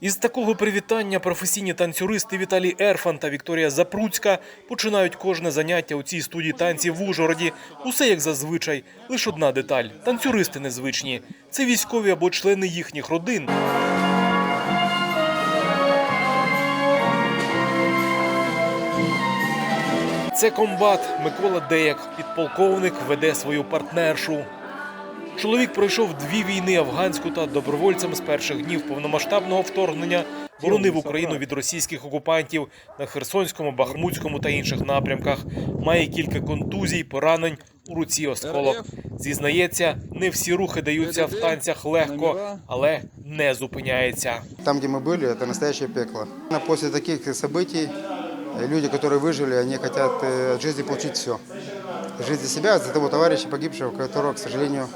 Із такого привітання професійні танцюристи Віталій Ерфан та Вікторія Запруцька починають кожне заняття у цій студії танців в Ужгороді. Усе як зазвичай. Лише одна деталь: танцюристи незвичні. Це військові або члени їхніх родин. Це комбат Микола Деяк, підполковник, веде свою партнершу. Чоловік пройшов дві війни афганську та добровольцем з перших днів повномасштабного вторгнення боронив Україну від російських окупантів на Херсонському, Бахмутському та інших напрямках. Має кілька контузій, поранень у руці осколок. Зізнається, не всі рухи даються в танцях легко, але не зупиняється. Там, где мы были, это настоящее пекло. Но После таких событий э, люди, которые выжили, они хотят э, от жизни получить все. Жизнь за себя, за того товарища погибшего, которого, к сожалению,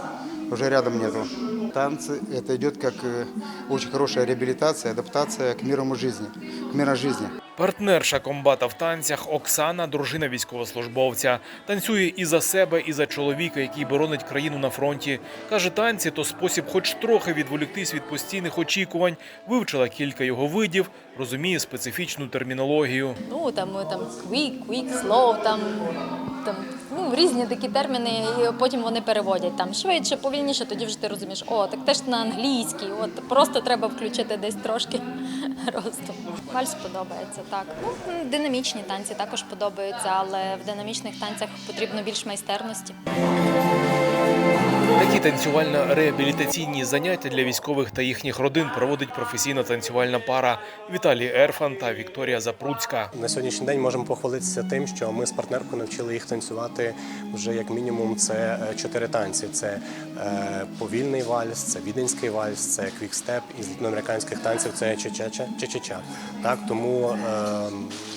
уже рядом нету. Танцы – это идет как э, очень хорошая реабилитация, адаптация к мирному жизни, к мирной жизни. Партнерша комбата в танцях Оксана, дружина військовослужбовця, танцює і за себе, і за чоловіка, який боронить країну на фронті. каже, танці то спосіб, хоч трохи відволіктись від постійних очікувань. Вивчила кілька його видів, розуміє специфічну термінологію. Ну там, ми там quick, quick, slow, там, там різні такі терміни, і потім вони переводять там швидше, повільніше, тоді вже ти розумієш, о, так теж на англійській, от просто треба включити десь трошки росту. Вальс подобається, так. Ну, динамічні танці також подобаються, але в динамічних танцях потрібно більш майстерності. Такі танцювально-реабілітаційні заняття для військових та їхніх родин проводить професійна танцювальна пара Віталій Ерфан та Вікторія Запруцька. На сьогоднішній день можемо похвалитися тим, що ми з партнеркою навчили їх танцювати вже як мінімум це е, чотири танці: це е, повільний вальс, це віденський вальс, це квікстеп із латиноамериканських танців це чечеча, чечеча. Так тому е,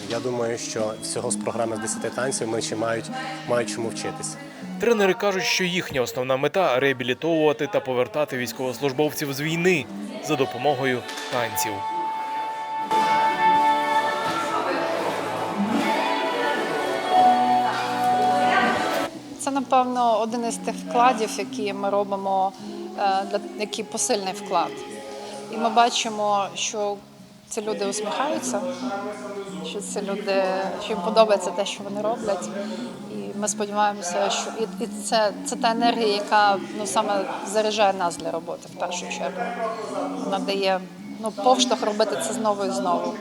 я думаю, що всього з програми з 10 танців ми ще мають мають чому вчитися. Тренери кажуть, що їхня основна мета реабілітовувати та повертати військовослужбовців з війни за допомогою танців. Це напевно один із тих вкладів, які ми робимо, е, який посильний вклад. І ми бачимо, що ці люди усміхаються, що ці люди, що їм подобається те, що вони роблять. І ми сподіваємося, що і, і це, це та енергія, яка ну саме заряджає нас для роботи в першу чергу. Вона дає ну повштовх робити це знову і знову.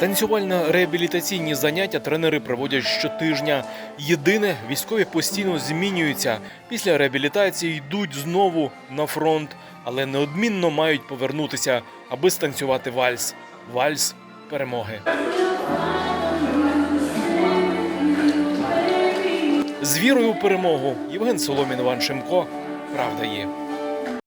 Танцювально-реабілітаційні заняття тренери проводять щотижня. Єдине, військові постійно змінюються. Після реабілітації йдуть знову на фронт, але неодмінно мають повернутися, аби станцювати вальс. Вальс перемоги. З вірою у перемогу Євген Соломін Іван Шимко. Правда є.